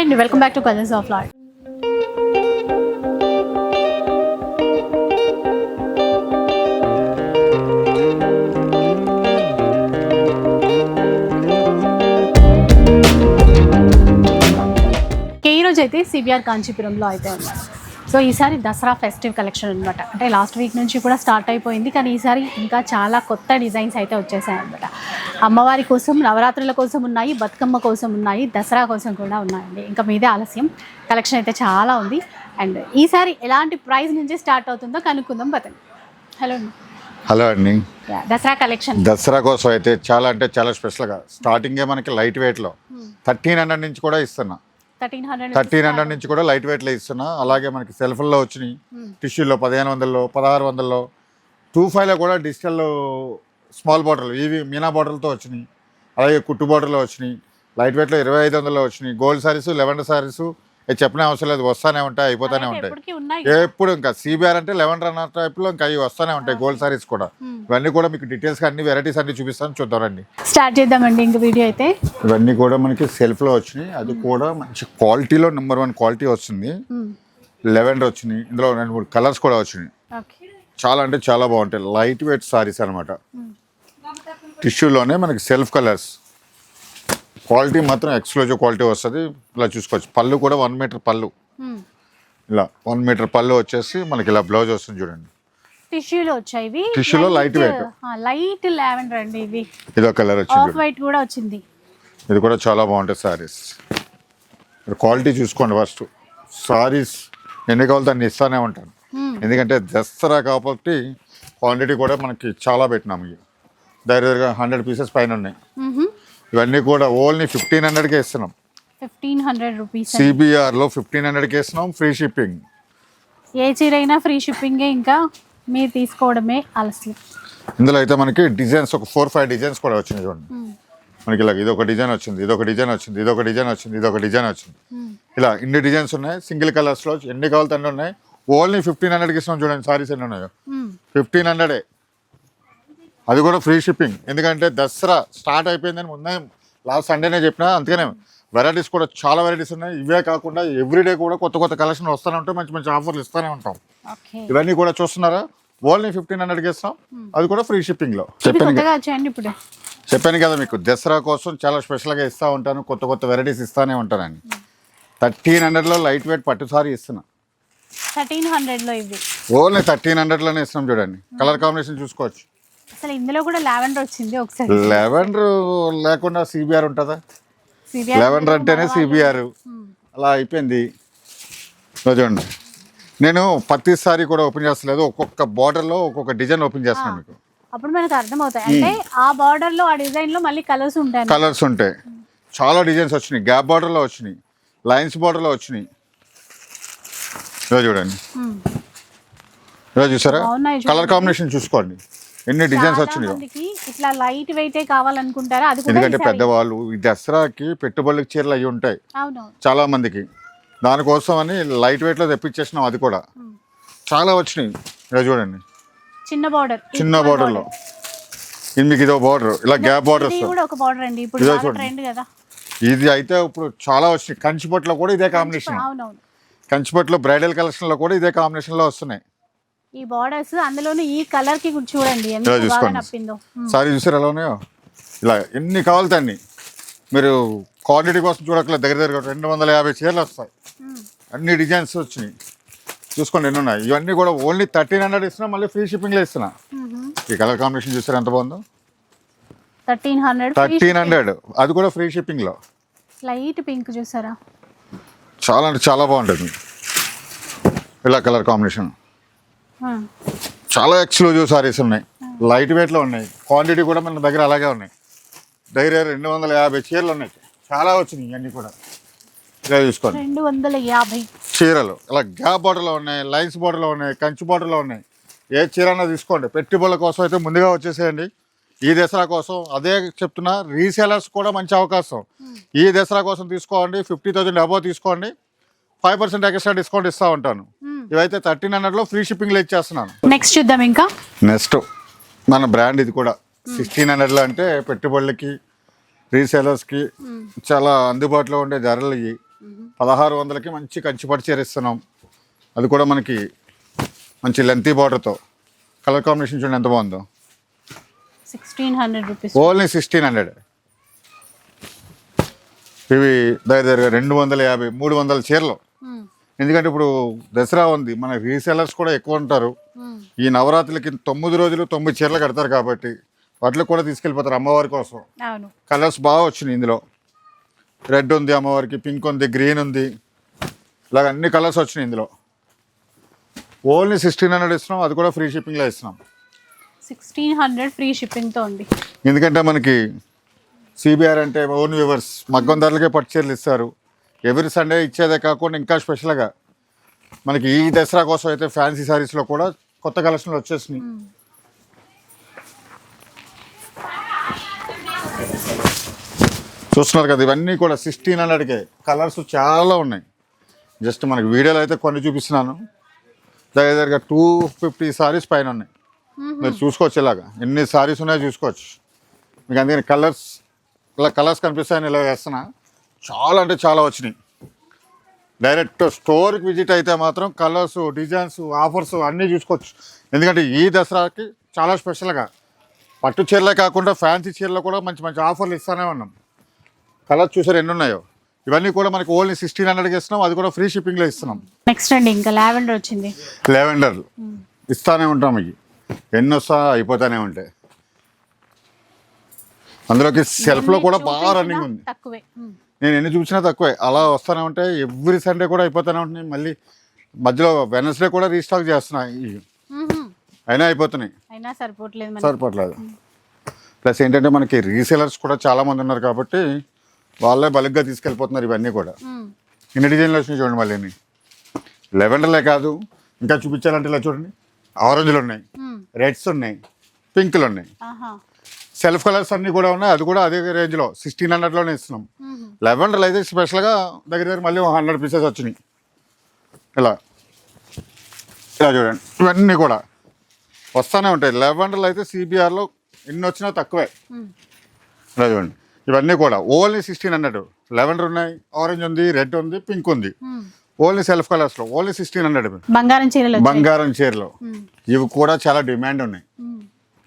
And welcome back to colours of lad ఈ అయితే CBR కాంచీపురంలో అయితే ఉన్నాం సో ఈసారి దసరా ఫెస్టివ్ కలెక్షన్ అనమాట అంటే లాస్ట్ వీక్ నుంచి కూడా స్టార్ట్ అయిపోయింది కానీ ఈసారి ఇంకా చాలా కొత్త డిజైన్స్ అయితే వచ్చేసాయి అనమాట అమ్మవారి కోసం నవరాత్రుల కోసం ఉన్నాయి బతుకమ్మ కోసం ఉన్నాయి దసరా కోసం కూడా ఉన్నాయండి. ఇంకా మీదే ఆలస్యం. కలెక్షన్ అయితే చాలా ఉంది. అండ్ ఈసారి ఎలాంటి ప్రైస్ నుంచి స్టార్ట్ అవుతుందో కనుక్కుందాం పతండి హలో అండి. హలో అండి. దసరా కలెక్షన్ దసరా కోసం అయితే చాలా అంటే చాలా స్పెషల్గా స్టార్టింగే మనకి లైట్ వెయిట్లో థర్టీన్ హండ్రెడ్ నుంచి కూడా ఇస్తున్నా. థర్టీన్ హండ్రెడ్ థర్టీన్ హండ్రెడ్ నుంచి కూడా లైట్ వెయిట్లో ఇస్తున్నా. అలాగే మనకి సెల్ఫ్ల్లో వచ్చినాయి. టిష్యూలో పదిహేను వందల్లో పదహారు వందల్లో టూ ఫైవ్లో కూడా డిజిటల్ స్మాల్ బాటిల్ ఇవి మీనా బాటిల్తో వచ్చినాయి. అలాగే కుట్టు బాటిల్లో వచ్చినాయి. లైట్ వెయిట్లో ఇరవై ఐదు వందల్లో వచ్చినాయి. గోల్డ్ సారీస్ లెవెండర్ సారీస్ చెప్పిన అవసరం లేదు వస్తానే ఉంటాయి అయిపోతానే ఉంటాయి. ఎప్పుడు ఇంకా సిబిఆర్ అంటే లెవెన్ రన్ టైప్లో ఇంకా అవి వస్తూనే ఉంటాయి గోల్డ్ సారీస్ కూడా. ఇవన్నీ కూడా మీకు డీటెయిల్స్ అన్ని వెరైటీస్ అన్ని చూపిస్తాను చూద్దామండి స్టార్ట్ చేద్దామండి ఇంక వీడియో అయితే. ఇవన్నీ కూడా మనకి సెల్ఫ్లో వచ్చినాయి. అది కూడా మంచి క్వాలిటీలో నెంబర్ వన్ క్వాలిటీ వస్తుంది లెవెండర్ వచ్చినాయి. ఇందులో రెండు మూడు కలర్స్ కూడా వచ్చినాయి. చాలా అంటే చాలా బాగుంటాయి. లైట్ వెయిట్ సారీస్ అనమాట టిష్యూలోనే మనకి సెల్ఫ్ కలర్స్. క్వాలిటీ మాత్రం ఎక్స్క్లూజివ్ క్వాలిటీ వస్తుంది. ఇలా చూసుకోవచ్చు. పళ్ళు కూడా వన్ మీటర్ పళ్ళు. ఇలా వన్ మీటర్ పళ్ళు వచ్చేసి మనకి ఇలా బ్లౌజ్ వస్తుంది చూడండి. టిష్యూలో వచ్చాయి ఇవి. Tissue లో light weight. లైట్ లావెండర్ అండి ఇవి. ఇదో కలర్ వచ్చింది ఆఫ్. వైట్ కూడా వచ్చింది. ఇది కూడా చాలా బాగుంటాయి సారీస్. క్వాలిటీ చూసుకోండి ఫస్ట్. సారీస్ ఎన్ని కావాలో అన్ని ఇస్తానే ఉంటాను. ఎందుకంటే దసరా కాబట్టి క్వాంటిటీ కూడా మనకి చాలా పెట్టినాము ఇవి. దగ్గరగా హండ్రెడ్ పీసెస్ పైన ఉన్నాయి. ఇవన్నీ కూడా ఓన్లీ ఫిఫ్టీన్ హండ్రెడ్కే ఇస్తున్నాం. ఫిఫ్టీన్ హండ్రెడ్ రూపీస్ సిబిఆర్లో ఫిఫ్టీన్ హండ్రెడ్కి ఇస్తున్నాం ఫ్రీ షిప్పింగ్. ఏ చీర అయినా ఫ్రీ షిప్పింగే ఇంకా మీరు తీసుకోవడమే ఆలస్యం ఇందులో అయితే మనకి డిజైన్స్ ఒక ఫోర్ ఫైవ్ డిజైన్స్ కూడా వచ్చినాయి చూడండి. మనకి ఇలా ఇది ఒక డిజైన్ వచ్చింది ఇది ఒక డిజైన్ వచ్చింది ఇది ఒక డిజైన్ వచ్చింది ఇది ఒక డిజైన్ వచ్చింది. ఇలా ఇన్ని డిజైన్స్ ఉన్నాయి సింగిల్ కలర్స్లో ఎన్ని కావాలంటే అన్ని ఉన్నాయి. ఓన్లీ ఫిఫ్టీన్ హండ్రెడ్కి ఇస్తున్నాం చూడండి సారీస్ ఎన్ని ఉన్నాయో. ఫిఫ్టీన్ హండ్రెడే. అది కూడా ఫ్రీ షిప్పింగ్. ఎందుకంటే దసరా స్టార్ట్ అయిపోయిందని ముందే లాస్ట్ సండేనే చెప్పిన అందుకనే వెరైటీస్ కూడా చాలా వెరైటీస్ ఉన్నాయి. ఇవే కాకుండా ఎవ్రీడే కూడా కొత్త కొత్త కలెక్షన్ వస్తూనే ఉంటాయి మంచి మంచి ఆఫర్లు ఇస్తూనే ఉంటాం. ఓకే. ఇవన్నీ కూడా చూస్తున్నారా? ఓన్లీ ఫిఫ్టీన్ హండ్రెడ్కి ఇస్తాం. అది కూడా ఫ్రీ షిప్పింగ్లో చెప్పాను చెప్పాను కదా మీకు దసరా కోసం చాలా స్పెషల్గా ఇస్తూ ఉంటాను కొత్త కొత్త వెరైటీస్ ఇస్తానే ఉంటానండి థర్టీన్ హండ్రెడ్లో లైట్ వెయిట్ పట్టు సారీ ఇస్తున్నా. థర్టీన్ హండ్రెడ్లో ఇవి. ఓన్లీ థర్టీన్ హండ్రెడ్లోనే ఇస్తున్నాం చూడండి. కలర్ కాంబినేషన్ చూసుకోవచ్చు. అసలు ఇందులో కూడా లావెండర్ వచ్చింది ఒకసారి. లెవెండర్ లేకుండా సిబిఆర్ ఉంటుందా? లెవెండర్ అంటేనే సిబిఆర్. అలా అయిపోయింది. ఇదిగో చూడండి. నేను ప్రతి సారీ కూడా ఓపెన్ చేస్తలేదు. ఒక్కొక్క బార్డర్లో ఒక్కొక్క డిజైన్ ఓపెన్ చేస్తున్నాను మీకు. అప్పుడు మనకు అర్థమవుతాయి. అంటే ఆ బార్డర్లో ఆ డిజైన్లో మళ్ళీ కలర్స్ ఉంటాయి కలర్స్ ఉంటాయి. చాలా డిజైన్స్ వచ్చినాయి. గ్యాప్ బార్డర్లో వచ్చినాయి. లైన్స్ బార్డర్లో వచ్చినాయి. ఇదో చూడండి. ఇదో చూసారా? బాగున్నాయి చూడండి. కలర్ కాంబినేషన్ చూసుకోండి. ఎన్ని డిజైన్స్ వచ్చినాయో. మందికి ఇట్లా లైట్ వెయిట్ కావాలనుకుంటారా అది కూడా ఎందుకంటే ఈసారి- పెద్దవాళ్ళు ఈ దసరాకి పెట్టుబడులకు చీరలు అవి ఉంటాయి. అవును. చాలా మందికి. దానికోసం అని లైట్ వెయిట్లో తెప్పించేసినాం అది కూడా. చాలా వచ్చినాయి. ఇలా చూడండి. చిన్న బార్డర్ చిన్న బార్డర్లో ఇది మీకు ఇదో బార్డర్ ఇలా గ్యాప్ బార్డర్ ఇది వస్తుంది కూడా ఒక బార్డర్ అండి. ఇప్పుడు ఇదో బాగా చూడండి. ట్రెండ్ కదా. ఇది అయితే ఇప్పుడు చాలా వచ్చినాయి. కంచిపట్లో కూడా ఇదే కాంబినేషన్ అవునవును. కంచిపట్లో బ్రైడల్ కలెక్షన్లో కూడా ఇదే కాంబినేషన్లో వస్తున్నాయి. ఈ బార్డర్స్ అందులోనూ ఈ కలర్కి చూడండి ఎంత బాగా. నప్పిందో. సారీ చూసారు ఎలా ఉన్నాయో? ఇలా ఎన్ని కావాలితే అన్ని. మీరు క్వాంటిటీ కోసం చూడట్లేదు దగ్గర దగ్గర రెండు వందల యాభై చీరలు వస్తాయి. అన్ని డిజైన్స్ వచ్చినాయి. చూసుకోండి ఎన్ని ఉన్నాయి. ఇవన్నీ కూడా ఓన్లీ థర్టీన్ హండ్రెడ్ ఇస్తున్నా మళ్ళీ ఫ్రీ షిప్పింగ్లో ఇస్తున్నా. ఈ కలర్ కాంబినేషన్ చూసారు ఎంత బాగుందో? థర్టీన్ హండ్రెడ్ థర్టీన్ హండ్రెడ్ అది కూడా ఫ్రీ షిప్పింగ్లో లైట్ పింక్ చూసారా? చాలా అంటే చాలా బాగుంటుంది. ఇలా కలర్ కాంబినేషన్. చాలా ఎక్స్క్లూజివ్ సారీస్ ఉన్నాయి. లైట్ వెయిట్లో ఉన్నాయి. క్వాంటిటీ కూడా మన దగ్గర అలాగే ఉన్నాయి. దగ్గర రెండు వందల యాభై చీరలు ఉన్నాయి. చాలా వచ్చినాయి ఇవన్నీ కూడా. ఇలా చూసుకోండి. రెండు వందల యాభై. చీరలు. ఇలా గ్యాప్ బార్డర్లో ఉన్నాయి లైన్స్ బార్డర్లో ఉన్నాయి కంచి బార్డర్లో ఉన్నాయి. ఏ చీర అన్నా తీసుకోండి. పెట్టుబడుల కోసం అయితే ముందుగా వచ్చేసేయండి. ఈ దసరా కోసం అదే చెప్తున్నా రీసేలర్స్ కూడా మంచి అవకాశం. ఈ దసరా కోసం తీసుకోండి. ఫిఫ్టీ థౌసండ్ అబోవ్ తీసుకోండి. ఫైవ్ పర్సెంట్ ఎక్స్ట్రా డిస్కౌంట్ ఇస్తూ ఉంటాను. ఇవైతే థర్టీన్ హండ్రెడ్లో ఫ్రీ షిప్పింగ్లో ఇచ్చేస్తున్నాను. నెక్స్ట్ చూద్దాం ఇంకా. నెక్స్ట్ మన బ్రాండ్ ఇది కూడా. సిక్స్టీన్ హండ్రెడ్లో అంటే పెట్టుబడులకి రీసేలర్స్కి చాలా అందుబాటులో ఉండే ధరలు ఇవి. పదహారు వందలకి మంచి కంచిపట్టు చీర ఇస్తున్నాం. అది కూడా మనకి మంచి లెంతీ బార్డర్తో కలర్ కాంబినేషన్ చూడండి ఎంత బాగుందో. Sixteen hundred rupees only sixteen hundred ఇవి దగ్గర దగ్గర రెండు వందల యాభై మూడు వందల చీరలు. ఎందుకంటే ఇప్పుడు దసరా ఉంది. మన రీసెలర్స్ కూడా ఎక్కువ ఉంటారు. ఈ నవరాత్రులకి తొమ్మిది రోజులు తొమ్మిది చీరలు కడతారు కాబట్టి వాటిలో కూడా తీసుకెళ్ళిపోతారు అమ్మవారి కోసం. కలర్స్ బాగా వచ్చినాయి ఇందులో. రెడ్ ఉంది అమ్మవారికి పింక్ ఉంది గ్రీన్ ఉంది. ఇలాగ అన్ని కలర్స్ వచ్చినాయి ఇందులో. ఓన్లీ సిక్స్టీన్ హండ్రెడ్ ఇస్తున్నాం అది కూడా ఫ్రీ షిప్పింగ్లో ఇస్తున్నాం. సిక్స్టీన్ హండ్రెడ్ ఫ్రీ షిప్పింగ్తో ఉంది. ఎందుకంటే మనకి సిబిఆర్ అంటే ఓన్ వ్యూవర్స్ మగ్గం ధరలకే పట్టు చీరలు ఇస్తారు. ఎవ్రీ సండే ఇచ్చేదే కాకుండా ఇంకా స్పెషల్గా మనకి ఈ దసరా కోసం అయితే ఫ్యాన్సీ శారీస్లో కూడా కొత్త కలెక్షన్లు వచ్చేసినాయి. చూస్తున్నారు కదా ఇవన్నీ కూడా సిక్స్టీన్ హండ్రెడ్కే కలర్స్ చాలా ఉన్నాయి. జస్ట్ మనకి వీడియోలో అయితే కొన్ని చూపిస్తున్నాను. దగ్గర దగ్గర టూ ఫిఫ్టీ సారీస్ పైన ఉన్నాయి. మీరు చూసుకోవచ్చు ఇలాగా ఎన్ని సారీస్ ఉన్నాయో చూసుకోవచ్చు. మీకు అందుకని కలర్స్ ఇలా కలర్స్ కనిపిస్తాయని ఇలా వేస్తున్నా. చాలా అంటే చాలా వచ్చినాయి. డైరెక్ట్ స్టోర్కి విజిట్ అయితే మాత్రం కలర్స్ డిజైన్స్ ఆఫర్స్ అన్నీ చూసుకోవచ్చు. ఎందుకంటే ఈ దసరాకి చాలా స్పెషల్గా పట్టు చీరలే కాకుండా ఫ్యాన్సీ చీరలో కూడా మంచి మంచి ఆఫర్లు ఇస్తానే ఉన్నాం. కలర్స్ చూసారు ఎన్ని ఉన్నాయో? ఇవన్నీ కూడా మనకి ఓన్లీ సిక్స్టీన్ హండ్రెడ్కి ఇస్తున్నాం. అది కూడా ఫ్రీ షిప్పింగ్లో ఇస్తున్నాం. నెక్స్ట్ అండి ఇంకా లావెండర్ వచ్చింది. లెవెండర్ ఇస్తానే ఉంటాం ఇవి. ఎన్ని వస్తా అయిపోతానే ఉంటాయి. అందులోకి సెల్ఫ్లో కూడా బాగా రన్నింగ్ ఉంది. తక్కువే. ఉమ్. నేను ఎన్ని చూసినా తక్కువే. అలా వస్తూనే ఉంటాయి ఎవ్రీ సండే కూడా అయిపోతూనే ఉంటున్నాయి. మళ్ళీ మధ్యలో వెనస్డే కూడా రీస్టాక్ చేస్తున్నాయి. అయినా అయిపోతున్నాయి. అయినా సరిపోవట్లేదు సరిపోవట్లేదు. ప్లస్ ఏంటంటే మనకి రీసేలర్స్ కూడా చాలా మంది ఉన్నారు కాబట్టి వాళ్ళే బలుగ్గా తీసుకెళ్ళిపోతున్నారు ఇవన్నీ కూడా. ఇన్ని డిజైన్లు వచ్చినాయి చూడండి మళ్ళీ లెవెండర్లే కాదు ఇంకా చూపించాలంటే ఇలా చూడండి. ఆరెంజ్లు ఉన్నాయి. రెడ్స్ ఉన్నాయి. పింక్లు ఉన్నాయి. సెల్ఫ్ కలర్స్ అన్నీ కూడా ఉన్నాయి. అది కూడా అదే రేంజ్లో. సిక్స్టీన్ హండ్రెడ్లోనే ఇస్తున్నాం. మ్మ్హ. లెవెండర్లు అయితే స్పెషల్గా దగ్గర దగ్గర మళ్ళీ హండ్రెడ్ పీసెస్ వచ్చినాయి. ఇలా. ఇలా చూడండి. ఇవన్నీ కూడా. వస్తూనే ఉంటాయి. లెవెండర్లు అయితే సిబిఆర్లో ఎన్ని వచ్చినా తక్కువే. ఇలా చూడండి. ఇవన్నీ కూడా. Only sixteen hundred. లెవెండర్ ఉన్నాయి ఆరెంజ్ ఉంది రెడ్ ఉంది పింక్ ఉంది. ఓన్లీ సెల్ఫ్ కలర్స్లో. Only sixteen hundred. బంగారం చీరలు బంగారం చీరలు. ఇవి కూడా చాలా డిమాండ్ ఉన్నాయి.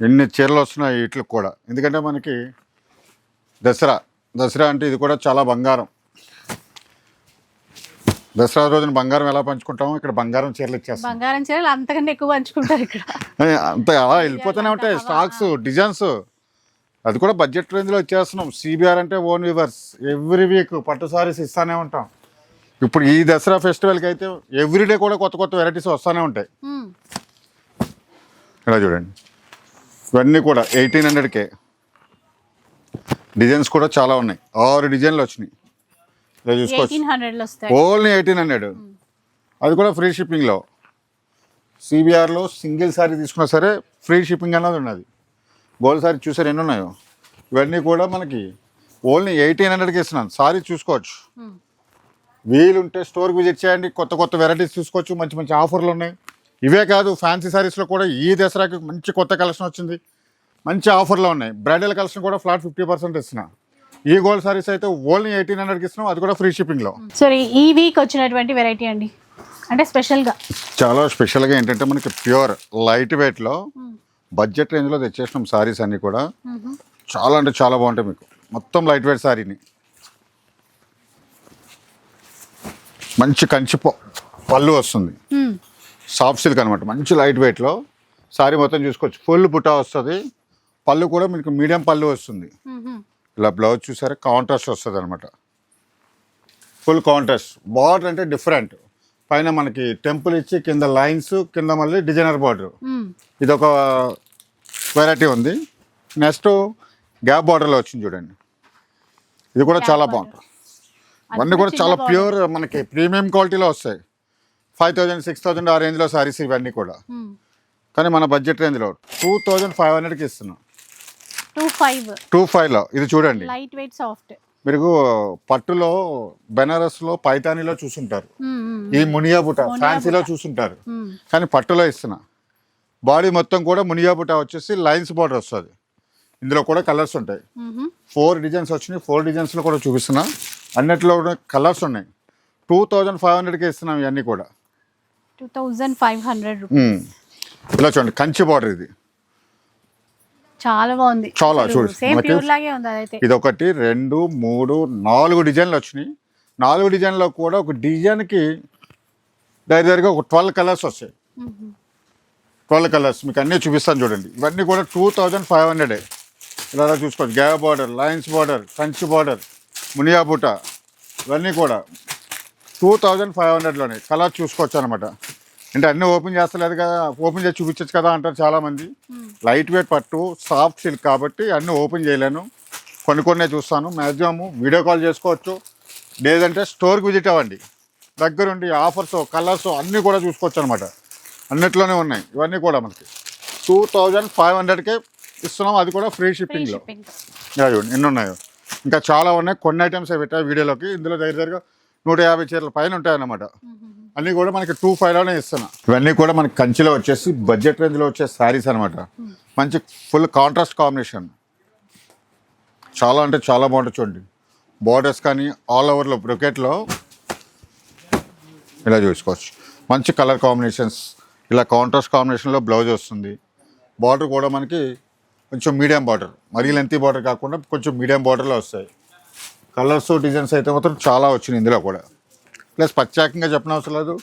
ఎన్ని చీరలు వస్తున్నాయి వీటికి కూడా. ఎందుకంటే మనకి దసరా దసరా అంటే ఇది కూడా చాలా బంగారం. దసరా రోజున బంగారం ఎలా పంచుకుంటామో ఇక్కడ బంగారం చీరలు ఇచ్చేస్తాం. బంగారం చీరలు అంతకంటే ఎక్కువ పంచుకుంటారు ఇక్కడ. అంత అలా వెళ్ళిపోతూనే ఉంటాయి. Stocks designs. అది కూడా బడ్జెట్ రేంజ్లో ఇచ్చేస్తున్నాం. సిబిఆర్ అంటే ఓన్ వివర్స్ ఎవ్రీ వీక్ పట్టు సారీస్ ఇస్తానే ఉంటాం. ఇప్పుడు ఈ దసరా ఫెస్టివల్కి అయితే ఎవ్రీడే కూడా కొత్త కొత్త వెరైటీస్ వస్తూనే ఉంటాయి. ఇలా చూడండి. ఇవన్నీ కూడా ఎయిటీన్ హండ్రెడ్కే. డిజైన్స్ కూడా చాలా ఉన్నాయి. ఆరు డిజైన్లు వచ్చినాయి. ఇలా చూసుకోవచ్చు. Only eighteen hundred. అది కూడా ఫ్రీ షిప్పింగ్లో. సిబిఆర్లో సింగిల్ సారీ తీసుకున్నా సరే ఫ్రీ షిప్పింగ్ అన్నది ఉన్నది. గోల్డ్ సారీ చూసారు ఎన్ని ఉన్నాయో? ఇవన్నీ కూడా మనకి ఓన్లీ ఎయిటీన్ హండ్రెడ్కి ఇస్తున్నాను. సారీ చూసుకోవచ్చు. వీలుంటే స్టోర్కి విజిట్ చేయండి. కొత్త కొత్త వెరైటీస్ చూసుకోవచ్చు. మంచి మంచి ఆఫర్లు ఉన్నాయి. ఇవే కాదు ఫ్యాన్సీ సారీస్లో కూడా ఈ దసరాకి మంచి కొత్త కలెక్షన్ వచ్చింది. మంచి ఆఫర్లో ఉన్నాయి. బ్రైడల్ కలెక్షన్ కూడా ఫ్లాట్ ఫిఫ్టీ పర్సెంట్ ఇస్తున్నా. ఈ గోల్డ్ సారీస్ అయితే ఓన్లీ ఎయిటీన్ హండ్రెడ్కి ఇస్తున్నాం. అది కూడా ఫ్రీ షిప్పింగ్లో సో ఈ వీక్ వచ్చినటువంటి వెరైటీ అండి? అంటే స్పెషల్గా చాలా స్పెషల్గా ఏంటంటే మనకి ప్యూర్ లైట్ వెయిట్లో బడ్జెట్ రేంజ్లో తెచ్చేసినాం సారీస్ అన్నీ కూడా. చాలా అంటే చాలా బాగుంటాయి మీకు. మొత్తం లైట్ వెయిట్ సారీని మంచి కంచి పళ్ళు వస్తుంది. సాఫ్ట్ సిల్క్ అనమాట మంచి లైట్ వెయిట్లో సారీ మొత్తం చూసుకోవచ్చు. ఫుల్ బుటా వస్తుంది. పళ్ళు కూడా మీకు మీడియం పళ్ళు వస్తుంది. ఇలా బ్లౌజ్ చూసారా? కాంట్రాస్ట్ వస్తుంది అనమాట ఫుల్ కాంట్రాస్ట్. బార్డర్ అంటే డిఫరెంట్. పైన మనకి టెంపుల్ ఇచ్చి కింద లైన్స్ కింద మళ్ళీ డిజైనర్ బార్డర్. ఇది ఒక వెరైటీ ఉంది. నెక్స్ట్ గ్యాప్ బార్డర్లో వచ్చింది చూడండి. ఇది కూడా చాలా బాగుంటుంది. ఇవన్నీ కూడా చాలా ప్యూర్ మనకి ప్రీమియం క్వాలిటీలో వస్తాయి. ఫైవ్ థౌజండ్ సిక్స్ థౌజండ్ ఆ రేంజ్లో సారీస్ ఇవన్నీ కూడా. కానీ మన బడ్జెట్ రేంజ్లో టూ థౌజండ్ ఫైవ్ హండ్రెడ్కి ఇస్తున్నాం. Two five. టూ ఫైవ్లో ఇది చూడండి. Light weight soft. మీరు పట్టులో బెనారస్లో పైతానీలో చూసుంటారు. ఈ మునియా బుట్ట ఫ్యాన్సీలో చూసుంటారు. కానీ పట్టులో ఇస్తున్నా. బాడీ మొత్తం కూడా మునియా బుట్ట వచ్చేసి లైన్స్ బార్డర్ వస్తుంది. ఇందులో కూడా కలర్స్ ఉంటాయి. ఫోర్ డిజైన్స్ వచ్చినాయి. ఫోర్ డిజైన్స్లో కూడా చూపిస్తున్నా. అన్నిట్లో కూడా కలర్స్ ఉన్నాయి. టూ థౌజండ్ ఫైవ్ హండ్రెడ్కి ఇస్తున్నాం ఇవన్నీ కూడా. Two thousand five hundred rupees. ఇలా చూడండి కంచి బార్డర్ ఇది. చాలా బాగుంది. చాలా, చూడు. సేమ్ మనకి- ప్యూర్ లాగే ఉంది అదైతే. ఇది ఒకటి రెండు మూడు నాలుగు డిజైన్లు వచ్చినాయి. నాలుగు డిజైన్లో కూడా ఒక డిజైన్కి దగ్గర దగ్గరగా ఒక ట్వెల్వ్ కలర్స్ వస్తాయి. ట్వెల్వ్ కలర్స్ మీకు అన్నీ చూపిస్తాను చూడండి. ఇవన్నీ కూడా టూ థౌజండ్ ఫైవ్ హండ్రెడే. ఇలా చూసుకోవచ్చు gap border lines border Kanchi border Muniya బుట్ట ఇవన్నీ కూడా. టూ థౌజండ్ ఫైవ్ హండ్రెడ్లోనే కలర్ చూసుకోవచ్చు అనమాట అంటే అన్నీ ఓపెన్ చేస్తలేదు కదా ఓపెన్ చేసి చూపించచ్చు కదా అంటారు చాలామంది. లైట్ వెయిట్ పట్టు సాఫ్ట్ సిల్క్ కాబట్టి అన్నీ ఓపెన్ చేయలేను. కొన్ని కొన్ని చూస్తాను. మ్యాక్సిమం వీడియో కాల్ చేసుకోవచ్చు. లేదంటే స్టోర్కి విజిట్ అవ్వండి. దగ్గరుండి ఆఫర్స్ కలర్స్ అన్నీ కూడా చూసుకోవచ్చు అనమాట అన్నిట్లోనే ఉన్నాయి. ఇవన్నీ కూడా మనకి. టూ థౌజండ్ ఫైవ్ హండ్రెడ్కే ఇస్తున్నాం. అది కూడా ఫ్రీ షిప్పింగ్లో. చూడండి ఎన్ని ఉన్నాయో. ఇంకా చాలా ఉన్నాయి. కొన్ని ఐటమ్స్ పెట్టాయి వీడియోలోకి. ఇందులో దగ్గర దగ్గరగా నూట యాభై చీరల పైన ఉంటాయి అన్నమాట అన్నీ కూడా మనకి టూ ఫైవ్లోనే ఇస్తున్నా. ఇవన్నీ కూడా మనకి కంచిలో వచ్చేసి బడ్జెట్ రేంజ్లో వచ్చే శారీస్ అనమాట మంచి ఫుల్ కాంట్రాస్ట్ కాంబినేషన్ చాలా అంటే చాలా బాగుంటుంది చూడండి. బార్డర్స్ కానీ ఆల్ ఓవర్లో బ్రొకెట్లో ఇలా చూసుకోవచ్చు. మంచి కలర్ కాంబినేషన్స్ ఇలా కాంట్రాస్ట్ కాంబినేషన్లో బ్లౌజ్ వస్తుంది. బార్డర్ కూడా మనకి కొంచెం మీడియం బార్డర్ మరీ లెంతీ బార్డర్ కాకుండా కొంచెం మీడియం బార్డర్లో వస్తాయి. కలర్స్ డిజైన్స్ అయితే మాత్రం చాలా వచ్చినాయి ఇందులో కూడా. ప్లస్ ప్రత్యేకంగా చెప్పనవసరం లేదు.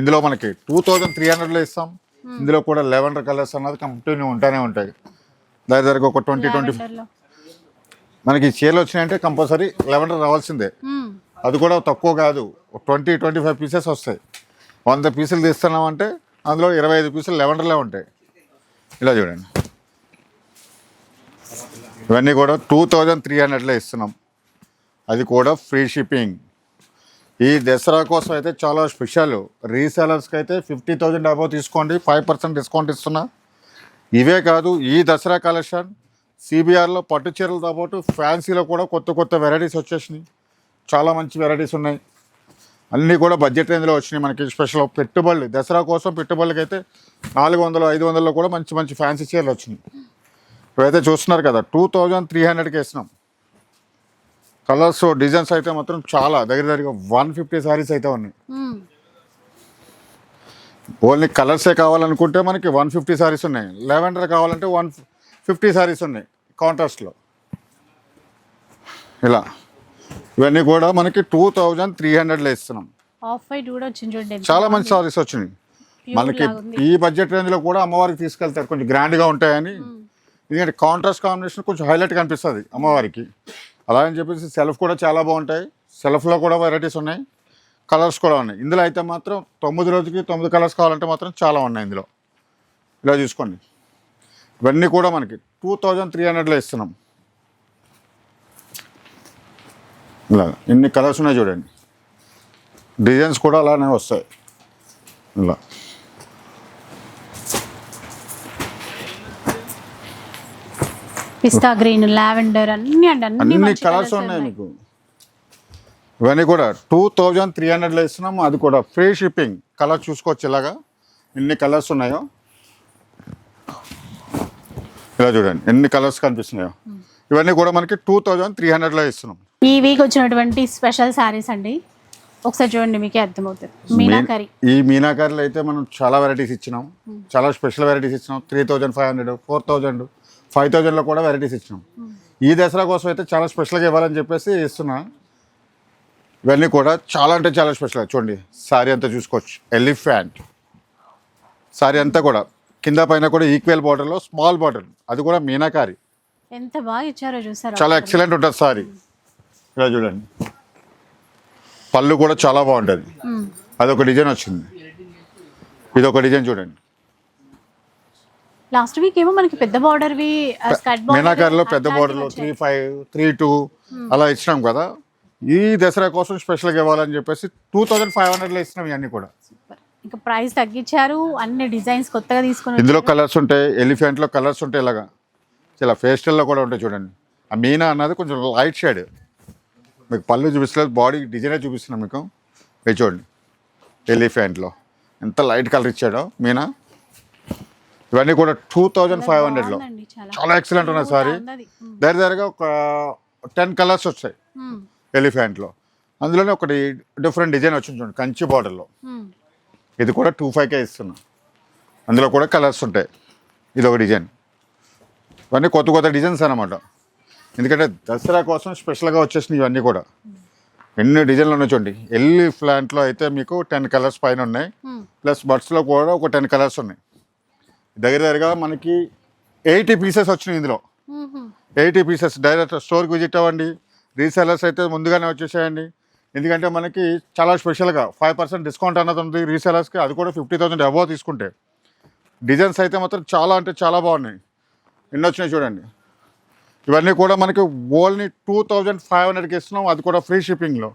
ఇందులో మనకి టూ థౌజండ్ త్రీ హండ్రెడ్లో ఇస్తాం. ఇందులో కూడా లెవెండర్ కలర్స్ అన్నది కంటిన్యూ ఉంటానే ఉంటాయి. దాని దగ్గర ఒక ట్వంటీ ట్వంటీ మనకి చీరలు వచ్చినాయంటే కంపల్సరీ లెవెండర్ రావాల్సిందే. అది కూడా తక్కువ కాదు. ట్వంటీ ట్వంటీ ఫైవ్ పీసెస్ వస్తాయి. వంద పీసులు తీస్తున్నామంటే అందులో ఇరవై ఐదు పీసులు లెవెండర్లే ఉంటాయి. ఇలా చూడండి. ఇవన్నీ కూడా టూ థౌజండ్ త్రీ హండ్రెడ్లో ఇస్తున్నాం. అది కూడా ఫ్రీ షిప్పింగ్. ఈ దసరా కోసం అయితే చాలా స్పెషల్. రీసెలర్స్కి అయితే ఫిఫ్టీ థౌజండ్ అబౌవ్ తీసుకోండి. ఫైవ్ పర్సెంట్ డిస్కౌంట్ ఇస్తున్నా. ఇవే కాదు ఈ దసరా కలెక్షన్ సిబిఆర్లో పట్టు చీరలతో పాటు ఫ్యాన్సీలో కూడా కొత్త కొత్త వెరైటీస్ వచ్చేసినాయి. చాలా మంచి వెరైటీస్ ఉన్నాయి. అన్నీ కూడా బడ్జెట్ రేంజ్లో వచ్చినాయి మనకి స్పెషల్ పెట్టుబడులు. దసరా కోసం పెట్టుబడులకి అయితే నాలుగు వందలు ఐదు వందల్లో కూడా మంచి మంచి ఫ్యాన్సీ చీరలు వచ్చినాయి. ఇప్పుడైతే చూస్తున్నారు కదా టూ థౌజండ్ త్రీ హండ్రెడ్కి వేసినాం. కలర్స్ డిజైన్స్ అయితే మాత్రం చాలా. దగ్గర దగ్గరగా వన్ ఫిఫ్టీ సారీస్ అయితే ఉన్నాయి. ఓన్లీ కలర్సే కావాలనుకుంటే మనకి వన్ ఫిఫ్టీ సారీస్ ఉన్నాయి. లెవెండర్ కావాలంటే వన్ ఫిఫ్టీ సారీస్ ఉన్నాయి కాంట్రాస్ట్లో. ఇలా. ఇవన్నీ కూడా మనకి టూ థౌజండ్ త్రీ హండ్రెడ్లో ఇస్తున్నాం. చాలా మంచి. సారీస్ వచ్చినాయి. మనకి. ఈ బడ్జెట్ రేంజ్లో కూడా అమ్మవారికి తీసుకెళ్తారు. కొంచెం గ్రాండ్గా ఉంటాయని. ఎందుకంటే కాంట్రాస్ట్ కాంబినేషన్ కొంచెం హైలైట్ కనిపిస్తుంది అమ్మవారికి. అలా అని చెప్పేసి సెల్ఫ్ కూడా చాలా బాగుంటాయి. సెల్ఫ్లో కూడా వెరైటీస్ ఉన్నాయి. కలర్స్ కూడా ఉన్నాయి. ఇందులో అయితే మాత్రం తొమ్మిది రోజుకి తొమ్మిది కలర్స్ కావాలంటే మాత్రం చాలా ఉన్నాయి ఇందులో. ఇలా చూసుకోండి. ఇవన్నీ కూడా మనకి టూ థౌజండ్ త్రీ హండ్రెడ్లో ఇస్తున్నాం. ఇలా ఎన్ని కలర్స్ ఉన్నాయి చూడండి. డిజైన్స్ కూడా అలానే వస్తాయి. ఇలా. పిస్తా గ్రీన్ లావెండర్ అన్ని అండి అన్ని కలర్స్ ఉన్నాయి మీకు. ఇవన్నీ కూడా టూ థౌజండ్ త్రీ హండ్రెడ్లో ఇస్తున్నాము అది కూడా ఫ్రీ షిప్పింగ్. కలర్ చూసుకోవచ్చు ఇలాగా. ఎన్ని కలర్స్ ఉన్నాయో. ఇలా చూడండి. ఎన్ని కలర్స్ కనిపిస్తున్నాయో. ఇవన్నీ కూడా మనకి టూ థౌజండ్ త్రీ హండ్రెడ్లో ఇస్తున్నాం. ఈ వీక్ వచ్చినటువంటి స్పెషల్ శారీస్ అండి. ఒకసారి చూడండి మీకే అర్థమవుతుంది. మీనాకరి. ఈ మీనాకారిలో అయితే మనం చాలా వెరైటీస్ ఇచ్చినాం. చాలా స్పెషల్ వెరైటీస్ ఇచ్చినాం. Three thousand five hundred four thousand five థౌజండ్లో కూడా వెరైటీస్ ఇచ్చినాం. ఈ దసరా కోసం అయితే చాలా స్పెషల్గా ఇవ్వాలని చెప్పేసి ఇస్తున్నా. ఇవన్నీ కూడా చాలా అంటే చాలా స్పెషల్ చూడండి. సారీ అంతా చూసుకోవచ్చు. ఎలిఫెంట్. సారీ అంతా కూడా కింద పైన కూడా ఈక్వల్ బార్డర్లో స్మాల్ బార్డర్. అది కూడా మీనాకారి. ఎంత బాగా ఇచ్చారో చూసారా? చాలా ఎక్సలెంట్ ఉంటుంది సారీ. ఇలా చూడండి. పళ్ళు కూడా చాలా బాగుంటుంది. మ్మ్. అదొక డిజైన్ వచ్చింది. ఇది ఒక డిజైన్ చూడండి. లాస్ట్ వీక్ ఏమో మనకి పెద్ద బార్డర్వి స్కర్ట్ మీనాకారిలో పెద్ద బార్డర్లో త్రీ ఫైవ్ త్రీ టూ అలా ఇచ్చినాం కదా. ఈ దసరా కోసం స్పెషల్గా ఇవ్వాలని చెప్పేసి టూ థౌజండ్ ఫైవ్ హండ్రెడ్లో ఇచ్చినాం ఇవన్నీ కూడా. ఇంకా ప్రైస్ తగ్గించారు అన్ని డిజైన్స్ కొత్తగా తీసుకొని ఇందులో కలర్స్ ఉంటాయి ఎలిఫెంట్లో కలర్స్ ఉంటాయి ఇలాగా. ఇలా ఫేస్టల్లో కూడా ఉంటాయి చూడండి. ఆ మీనా అన్నది కొంచెం లైట్ షేడ్ మీకు పళ్ళు చూపిస్తలేదు బాడీ డిజైనే చూపిస్తున్నాం మీకు. ఇది చూడండి ఎలిఫెంట్లో ఎంత లైట్ కలర్ ఇచ్చాడో మీనా? ఇవన్నీ కూడా టూ థౌజండ్ ఫైవ్ హండ్రెడ్లో చాలా. ఎక్సలెంట్ ఉన్నాయి సారీ. దగ్గర దగ్గరగా ఒక టెన్ కలర్స్ వచ్చాయి. ఎలిఫెంట్లో. అందులోనే ఒకటి డిఫరెంట్ డిజైన్ వచ్చింది చూడండి కంచి బార్డర్లో. ఇది కూడా టూ ఫైవ్కే ఇస్తున్నా. అందులో కూడా కలర్స్ ఉంటాయి. ఇది ఒక డిజైన్. ఇవన్నీ కొత్త కొత్త డిజైన్స్ అనమాట ఎందుకంటే దసరా కోసం స్పెషల్గా వచ్చేసినాయి ఇవన్నీ కూడా. ఎన్ని డిజైన్లు ఉన్నాయి చూడండి. ఎల్లి ఫ్లాంట్లో అయితే మీకు టెన్ కలర్స్ పైన ఉన్నాయి. ప్లస్ బడ్స్లో కూడా ఒక టెన్ కలర్స్ ఉన్నాయి. దగ్గర దగ్గరగా మనకి ఎయిటీ పీసెస్ వచ్చినాయి ఇందులో. ఎయిటీ పీసెస్ డైరెక్ట్ స్టోర్కి విజిట్ అవ్వండి. రీసెలర్స్ అయితే ముందుగానే వచ్చేసేయండి. ఎందుకంటే మనకి చాలా స్పెషల్గా ఫైవ్ పర్సెంట్ డిస్కౌంట్ అన్నది ఉంది రీసెలర్స్కి అది కూడా ఫిఫ్టీ థౌసండ్ అబోవ్ తీసుకుంటే. డిజైన్స్ అయితే మాత్రం చాలా అంటే చాలా బాగున్నాయి. ఎన్ని వచ్చినాయి చూడండి. ఇవన్నీ కూడా మనకి ఓన్లీ టూ థౌజండ్ ఫైవ్ హండ్రెడ్కి ఇస్తున్నాం. అది కూడా ఫ్రీ షిప్పింగ్లో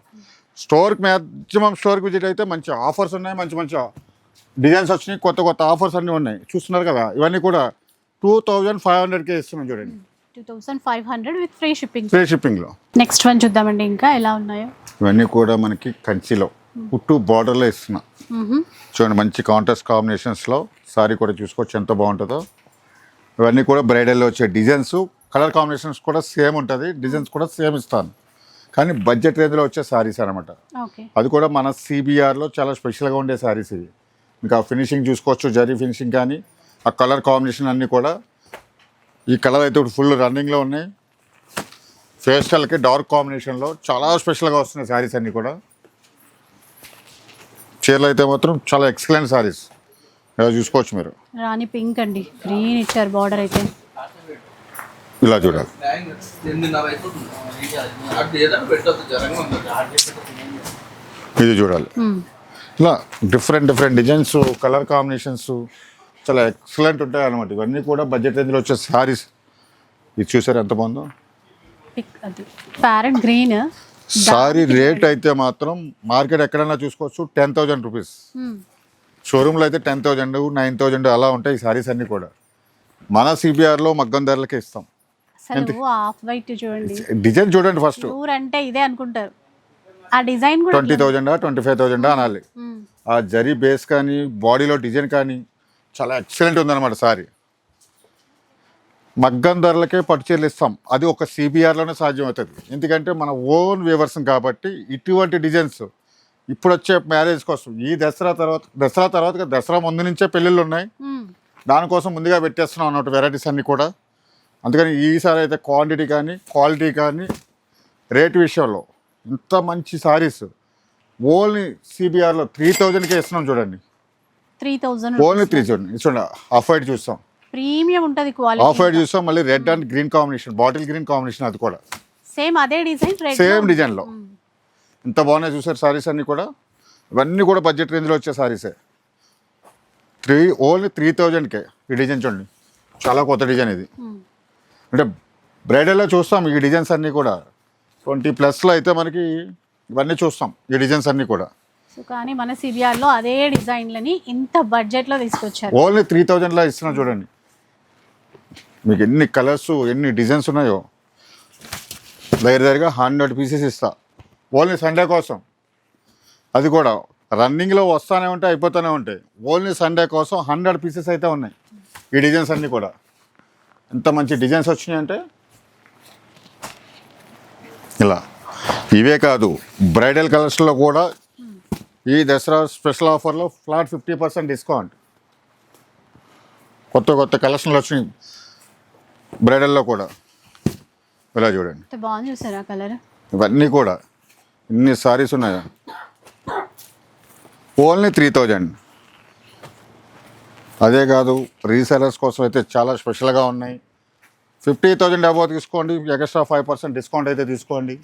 స్టోర్కి మ్యాక్సిమం స్టోర్కి విజిట్ అయితే మంచి ఆఫర్స్ ఉన్నాయి. మంచి మంచి డిజైన్స్ వచ్చినాయి కొత్త కొత్త ఆఫర్స్ అన్నీ ఉన్నాయి. చూస్తున్నారు కదా ఇవన్నీ కూడా టూ థౌజండ్ ఫైవ్ హండ్రెడ్కే ఇస్తున్నాం చూడండి. Two thousand five hundred with free shipping. Free షిప్పింగ్లో. నెక్స్ట్ వన్ చూద్దామండి ఇంకా ఎలా ఉన్నాయో. ఇవన్నీ కూడా మనకి కంచిలో పుట్టు బార్డర్లో ఇస్తున్నా. చూడండి మంచి కాంట్రాస్ట్ కాంబినేషన్స్లో సారీ కూడా చూసుకోవచ్చు ఎంత బాగుంటుందో. ఇవన్నీ కూడా బ్రైడల్లో వచ్చే డిజైన్స్ కలర్ కాంబినేషన్స్ కూడా సేమ్ ఉంటుంది డిజైన్స్ కూడా సేమ్ ఇస్తాను. కానీ బడ్జెట్ రేంజ్లో వచ్చే సారీస్ అనమాట అది కూడా మన సిబిఆర్లో చాలా స్పెషల్గా ఉండే సారీస్ ఇవి. ఇంకా ఫినిషింగ్ చూసుకోవచ్చు జరీ ఫినిషింగ్ కానీ. ఆ కలర్ కాంబినేషన్ అన్నీ కూడా. ఈ కలర్ అయితే ఇప్పుడు ఫుల్ రన్నింగ్లో ఉన్నాయి. ఫేస్టల్కి డార్క్ కాంబినేషన్లో చాలా స్పెషల్గా వస్తున్నాయి సారీస్ అన్నీ కూడా. చీరలు అయితే మాత్రం చాలా ఎక్సలెంట్ సారీస్ ఇలా చూసుకోవచ్చు మీరు. రాణి పింక్ అండి. గ్రీన్ ఇచ్చారు బార్డర్ అయితే. ఇలా చూడాలి. ఇది చూడాలి. మ్మ్. ఇలా different different designs colour combinations చాలా ఎక్సలెంట్ ఉంటాయి అనమాట ఇవన్నీ కూడా బడ్జెట్ రేంజ్లో వచ్చే సారీస్ ఇది చూసారు ఎంత బాగుందో? ప్యారెట్ గ్రీన్ సారీ రేట్ అయితే మాత్రం మార్కెట్ ఎక్కడైనా చూసుకోవచ్చు టెన్ థౌజండ్ రూపీస్ షోరూంలో అయితే టెన్ థౌజండ్ నైన్ థౌజండ్ అలా ఉంటాయి ఈ సారీస్ అన్నీ కూడా. మన సిబిఆర్లో మగ్గం ధరలకే ఇస్తాం. డిజైన్ చూడండి ఫస్ట్ అంటే ఇదే అనుకుంటారు. ఆ డిజైన్ కూడా ట్వంటీ థౌజండా ట్వంటీ ఫైవ్ థౌజండా అనాలి. మ్మ్. ఆ జరీ బేస్ కానీ బాడీలో డిజైన్ కానీ చాలా ఎక్సలెంట్ ఉందన్నమాట సారీ. మగ్గం ధరలకే పట్టు చీరలు ఇస్తాం. అది ఒక సిబిఆర్లోనే సాధ్యమవుతుంది. ఎందుకంటే మన ఓన్ వ్యూవర్స్ కాబట్టి ఇటువంటి డిజైన్స్ ఇప్పుడు వచ్చే మ్యారేజ్ కోసం ఈ దసరా తర్వాత దసరా తర్వాత దసరా ముందు నుంచే పెళ్ళిళ్ళు ఉన్నాయి. మ్మ్. దానికోసం ముందుగా పెట్టేస్తున్నాం అన్నట్టు వెరైటీస్ అన్నీ కూడా. అందుకని ఈసారి అయితే క్వాంటిటీ కానీ క్వాలిటీ కానీ రేట్ విషయంలో ఇంత మంచి సారీస్. ఓన్లీ సిబిఆర్లో త్రీ థౌజండ్కే ఇస్తున్నాం చూడండి. త్రీ థౌజండ్ ఓన్లీ త్రీ చూడండి చూడండి ఆఫ్ వైట్ చూస్తాం. ప్రీమియం ఉంటుంది ఆఫ్ క్వాలిటీ వైట్ చూస్తాం మళ్ళీ red and green combination bottle green combination అది కూడా. సేమ్ అదే డిజైన్ సేమ్ డిజైన్లో ఇంత బాగున్నాయి చూసారు సారీస్ అన్నీ కూడా. ఇవన్నీ కూడా బడ్జెట్ రేంజ్లో వచ్చే సారీసే. త్రీ ఓన్లీ త్రీ థౌజండ్కే ఈ డిజైన్ చూడండి. చాలా కొత్త డిజైన్ ఇది. అంటే బ్రైడల్లో చూస్తాం ఈ డిజైన్స్ అన్నీ కూడా. ట్వంటీ ప్లస్లో అయితే మనకి ఇవన్నీ చూస్తాం ఈ డిజైన్స్ అన్నీ కూడా. సో కానీ మన సిబిఆర్లో అదే డిజైన్లని ఇంత బడ్జెట్లో తీసుకొచ్చారు. ఓన్లీ త్రీ థౌజండ్లో ఇస్తున్నా చూడండి. మీకు ఎన్ని కలర్స్ ఎన్ని డిజైన్స్ ఉన్నాయో. దగ్గర దగ్గరగా హండ్రెడ్ పీసెస్ ఇస్తా. ఓన్లీ సండే కోసం. అది కూడా రన్నింగ్లో వస్తానే ఉంటాయి అయిపోతూనే ఉంటాయి. ఓన్లీ సండే కోసం హండ్రెడ్ పీసెస్ అయితే ఉన్నాయి. ఈ డిజైన్స్ అన్నీ కూడా. ఎంత మంచి డిజైన్స్ వచ్చినాయంటే ఇలా. ఇవే కాదు బ్రైడల్ కలర్స్లో కూడా ఈ దసరా స్పెషల్ ఆఫర్లో ఫ్లాట్ ఫిఫ్టీ పర్సెంట్ డిస్కౌంట్. కొత్త కొత్త కలెక్షన్లు వచ్చినాయి బ్రైడల్లో కూడా. ఇలా చూడండి. ఎంత బాగుంది చూసారా కలర్? ఇవన్నీ కూడా. ఇన్ని సారీస్ ఉన్నాయా? Only three thousand. అదే కాదు రీసెలర్స్ కోసం అయితే చాలా స్పెషల్గా ఉన్నాయి. ఫిఫ్టీ థౌజండ్ అబౌవ్ తీసుకోండి ఎక్స్ట్రా ఫైవ్ పర్సెంట్ డిస్కౌంట్ అయితే తీసుకోండి.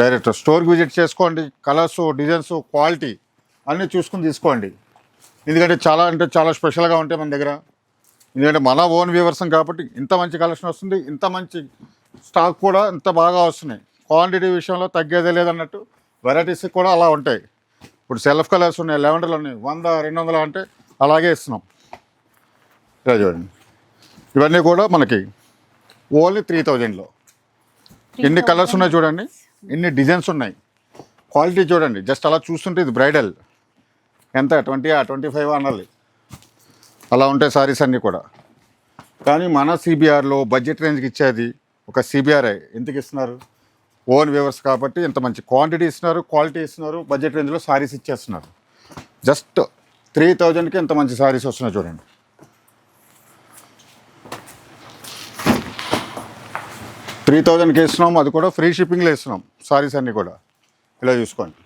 డైరెక్ట్ స్టోర్కి విజిట్ చేసుకోండి కలర్స్ డిజైన్స్ క్వాలిటీ అన్నీ చూసుకుని తీసుకోండి. ఎందుకంటే చాలా అంటే చాలా స్పెషల్గా ఉంటాయి మన దగ్గర. ఎందుకంటే మన ఓన్ వ్యూవర్సం కాబట్టి ఇంత మంచి కలెక్షన్ వస్తుంది ఇంత మంచి స్టాక్ కూడా ఇంత బాగా వస్తున్నాయి. క్వాంటిటీ విషయంలో తగ్గేదే లేదన్నట్టు వెరైటీస్ కూడా అలా ఉంటాయి. ఇప్పుడు సెల్ఫ్ కలర్స్ ఉన్నాయి లెవెండర్లు ఉన్నాయి వంద రెండు వందలు అంటే అలాగే ఇస్తున్నాం. ఇలా చూడండి. ఇవన్నీ కూడా మనకి ఓన్లీ త్రీ థౌజండ్లో ఎన్ని కలర్స్ ఉన్నాయి చూడండి? ఎన్ని డిజైన్స్ ఉన్నాయి? క్వాలిటీ చూడండి. జస్ట్ అలా చూస్తుంటే ఇది బ్రైడల్ ఎంత? ట్వంటీ ట్వంటీ ఫైవ్ అనాలి. అలా ఉంటాయి సారీస్ అన్నీ కూడా. కానీ మన సిబిఆర్లో బడ్జెట్ రేంజ్కి ఇచ్చేది ఒక సిబిఆర్ఐ ఎందుకు ఇస్తున్నారు? ఓన్ వ్యూవర్స్ కాబట్టి ఇంత మంచి క్వాంటిటీ ఇస్తున్నారు క్వాలిటీ ఇస్తున్నారు బడ్జెట్ రేంజ్లో సారీస్ ఇచ్చేస్తున్నారు. జస్ట్ త్రీ థౌజండ్కి ఇంత మంచి సారీస్ వస్తున్నాయి చూడండి. త్రీ థౌజండ్కి ఇస్తున్నాం అది కూడా ఫ్రీ షిప్పింగ్లో ఇస్తున్నాం సారీస్ అన్నీ కూడా. ఇలా చూసుకోండి.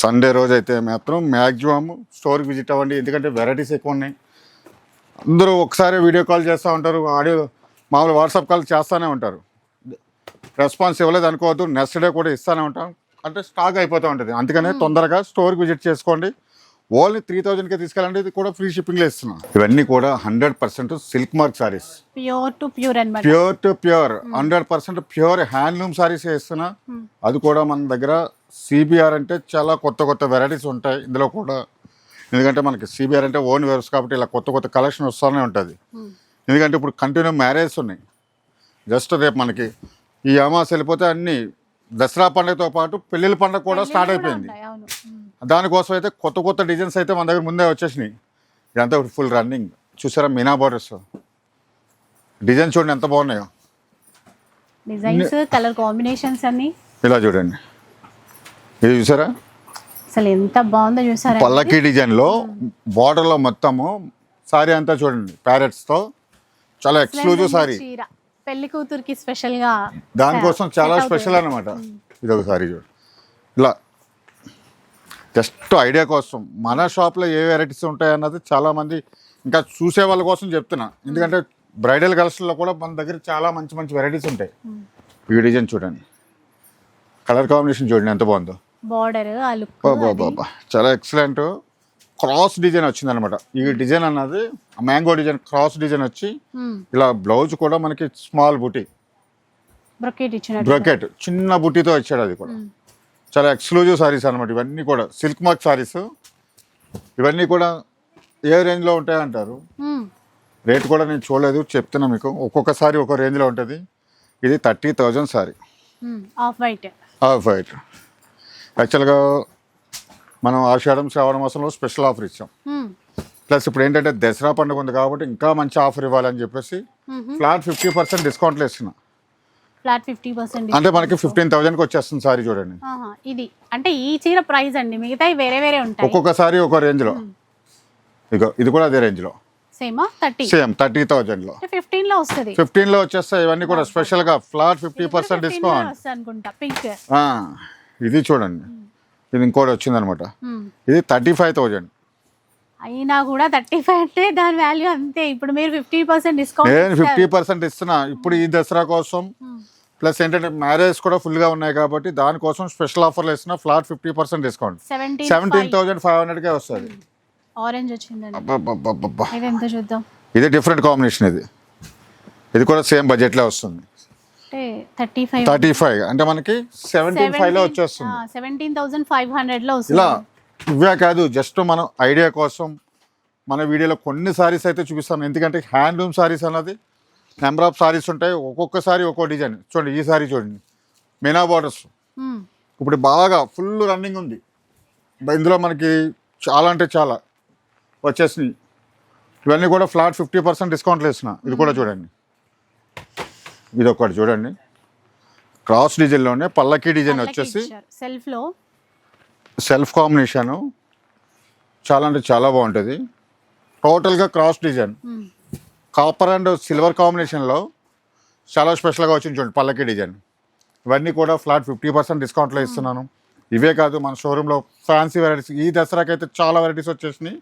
సండే రోజు అయితే మాత్రం మ్యాక్సిమం స్టోర్కి విజిట్ అవ్వండి ఎందుకంటే వెరైటీస్ ఎక్కువ ఉన్నాయి. అందరూ ఒకసారి వీడియో కాల్ చేస్తూ ఉంటారు ఆడియో మామూలు వాట్సాప్ కాల్ చేస్తూనే ఉంటారు. రెస్పాన్స్ ఇవ్వలేదు అనుకోవద్దు నెక్స్ట్ డే కూడా ఇస్తూనే ఉంటాం. అంటే స్టాక్ అయిపోతూ ఉంటుంది. అందుకనే తొందరగా స్టోర్కి విజిట్ చేసుకోండి. ఓన్లీ త్రీ థౌజండ్కే తీసుకెళ్ళండి ఇది కూడా ఫ్రీ షిప్పింగ్లో ఇస్తున్నాం. ఇవన్నీ కూడా hundred percent silk mark saris pure to pure అనమాట pure to pure hundred percent pure handloom saris వేస్తున్నా అది కూడా మన దగ్గర సిబిఆర్ అంటే చాలా కొత్త కొత్త వెరైటీస్ ఉంటాయి. ఇందులో కూడా ఎందుకంటే మనకి సిబిఆర్ అంటే ఓన్ వేర్స్ కాబట్టి ఇలా కొత్త కొత్త కలెక్షన్ వస్తూనే ఉంటుంది. ఎందుకంటే ఇప్పుడు కంటిన్యూ మ్యారేజ్ ఉన్నాయి. జస్ట్ రేపు మనకి ఈ అమాస వెళ్ళిపోతే అన్ని దసరా పండుగతో పాటు పెళ్ళిళ్ళ పండుగ కూడా స్టార్ట్ అయిపోయింది. దానికోసం అయితే కొత్త కొత్త డిజైన్స్ అయితే మన దగ్గర ముందే వచ్చేసినాయి. ఇదంతా ఫుల్ రన్నింగ్ చూసారా మీనా బార్డర్స్ డిజైన్ చూడండి ఎంత బాగున్నాయో. డిజైన్స్ కలర్ కాంబినేషన్స్ అన్ని. ఇలా చూడండి. ఇది చూసారా? అసలు ఎంత బాగుందో చూసారా? పల్లకి డిజైన్లో బార్డర్లో మొత్తము సారీ అంతా చూడండి ప్యారెట్స్తో చాలా ఎక్స్క్లూజివ్ సారీ. పెళ్ళి కూతురికి స్పెషల్గా దానికోసం చాలా స్పెషల్. అనమాట ఇది ఒక సారీ చూడు. ఇలా జస్ట్ ఐడియా కోసం. మన షాప్లో ఏ వెరైటీస్ ఉంటాయి అన్నది చాలామంది ఇంకా చూసే వాళ్ళ కోసం చెప్తున్నా. ఎందుకంటే బ్రైడల్ కలర్స్లో కూడా మన దగ్గర చాలా మంచి మంచి వెరైటీస్ ఉంటాయి. ఈ డిజైన్ చూడండి. కలర్ కాంబినేషన్ చూడండి ఎంత బాగుందో. బార్డర్ బాబా చాలా ఎక్సలెంట్ క్రాస్ డిజైన్ వచ్చింది అనమాట ఈ డిజైన్ అన్నది మ్యాంగో డిజైన్ క్రాస్ డిజైన్ వచ్చి ఇలా బ్లౌజ్ కూడా మనకి స్మాల్ బుటీ బ్రొకెట్ చిన్న బుట్టితో ఇచ్చాడు అది కూడా. చాలా ఎక్స్క్లూజివ్ సారీస్ అనమాట ఇవన్నీ కూడా సిల్క్ మార్క్ సారీస్. ఇవన్నీ కూడా ఏ రేంజ్లో ఉంటాయి అంటారు? ఉమ్. రేట్ కూడా నేను చూడలేదు చెప్తున్నా మీకు. ఒక్కొక్క సారీ ఒక రేంజ్లో ఉంటుంది. ఇది thirty thousand sari. Off white. Off white. యాక్చువల్గా మనం ఆషాఢం శ్రావణ మాసంలో స్పెషల్ ఆఫర్ ఇచ్చాం. ప్లస్ ఇప్పుడు ఏంటంటే దసరా పండుగ ఉంది కాబట్టి ఇంకా మంచి ఆఫర్ ఇవ్వాలని చెప్పేసి ఫ్లాట్ ఫిఫ్టీ పర్సెంట్ డిస్కౌంట్లు ఇస్తున్నా. ఫ్లాట్ ఫిఫ్టీ పర్సెంట్ అంటే మనకి ఫిఫ్టీన్ థౌజండ్కి వచ్చేస్తుంది సారీ చూడండి. ఇది. అంటే ఈ చీర ప్రైస్ అండి. మిగతాయి వేరే వేరే ఉంటాయి. ఒక్కొక్క సారీ ఒక రేంజ్లో. ఇగో ఇది కూడా అదే రేంజ్లో. సేమా థర్టీ సేమ్ థర్టీ థౌజండ్లో అంటే ఫిఫ్టీన్లో వస్తుంది. వచ్చేస్తాయి ఇవన్నీ కూడా స్పెషల్గా ఫ్లాట్ ఫిఫ్టీ పర్సెంట్ డిస్కౌంట్ వస్తుంది అనుకుంటా. పింక్ ఇది చూడండి. ఇది ఇంకోటి వచ్చిందనమాట. ఇది థర్టీ ఫైవ్ థౌజండ్ అయినా కూడా థర్టీ ఫైవ్ అంటే దాని వాల్యూ అంతే. ఇప్పుడు మీరు ఫిఫ్టీ పర్సెంట్ నేను డిస్కౌంట్ ఫిఫ్టీ పర్సెంట్ ఇస్తున్నా. ఇప్పుడు ఈ దసరా కోసం ప్లస్ ఏంటంటే మ్యారేజ్ కూడా ఫుల్గా ఉన్నాయి కాబట్టి దానికోసం స్పెషల్ ఆఫర్లు ఇస్తున్నా flat fifty percent discount. Seventeen thousand five హండ్రెడ్కే వస్తుంది. ఆరెంజ్ వచ్చిందండి. ఎంత చూద్దాం? ఇది డిఫరెంట్ కాంబినేషన్ ఇది. ఇది కూడా సేమ్ బడ్జెట్లో వస్తుంది. Thirty five. ఫైవ్. అంటే మనకి సెవెంటీన్ ఫైవ్లో వచ్చేస్తుంది. సెవెంటీన్ థౌసండ్ ఫైవ్ హండ్రెడ్లో వస్తుంది. ఇవే కాదు జస్ట్ మనం ఐడియా కోసం మన వీడియోలో కొన్ని సారీస్ అయితే చూపిస్తాను. ఎందుకంటే హ్యాండ్లూమ్ సారీస్ అన్నది నెంబర్ ఆఫ్ సారీస్ ఉంటాయి. ఒక్కొక్క సారీ ఒక్కో డిజైన్ చూడండి ఈ సారీ చూడండి. మీనా బార్డర్స్ మ్మ్. ఇప్పుడు బాగా ఫుల్ రన్నింగ్ ఉంది. ఇందులో మనకి చాలా అంటే చాలా వచ్చేసినాయి. ఇవన్నీ కూడా ఫ్లాట్ ఫిఫ్టీ పర్సెంట్ డిస్కౌంట్లు ఇస్తున్నా ఇది కూడా చూడండి. ఇది ఒకటి చూడండి. క్రాస్ డిజైన్లోనే పల్లకి డిజైన్ వచ్చేసి ఇచ్చారు. సెల్ఫ్ కాంబినేషను చాలా అంటే చాలా బాగుంటుంది. టోటల్గా cross design. Copper and silver కాంబినేషన్లో చాలా స్పెషల్గా వచ్చింది చూడండి పల్లకి డిజైన్. ఇవన్నీ కూడా ఫ్లాట్ ఫిఫ్టీ పర్సెంట్ డిస్కౌంట్లో ఇస్తున్నాను. ఇవే కాదు మన షోరూంలో ఫ్యాన్సీ వెరైటీస్. ఈ దసరాకి అయితే చాలా వెరైటీస్ వచ్చేసినాయి.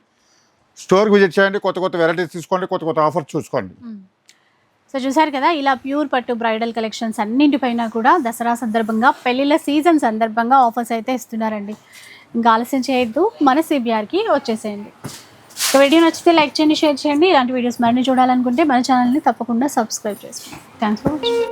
స్టోర్కి విజిట్ చేయండి కొత్త కొత్త వెరైటీస్ తీసుకోండి కొత్త కొత్త ఆఫర్స్ చూసుకోండి. సో చూసారు కదా ఇలా ప్యూర్ పట్టు బ్రైడల్ కలెక్షన్స్ అన్నింటిపైన కూడా దసరా సందర్భంగా పెళ్ళిళ్ళ సీజన్ సందర్భంగా ఆఫర్స్ అయితే ఇస్తున్నారండి. ఇంకా ఆలస్యం చేయొద్దు మన సిబిఆర్కి వచ్చేసేయండి. సో వీడియో నచ్చితే లైక్ చేయండి షేర్ చేయండి. ఇలాంటి వీడియోస్ మరిన్ని చూడాలనుకుంటే మన ఛానల్ని తప్పకుండా సబ్స్క్రైబ్ చేసుకోండి. Thanks for watching.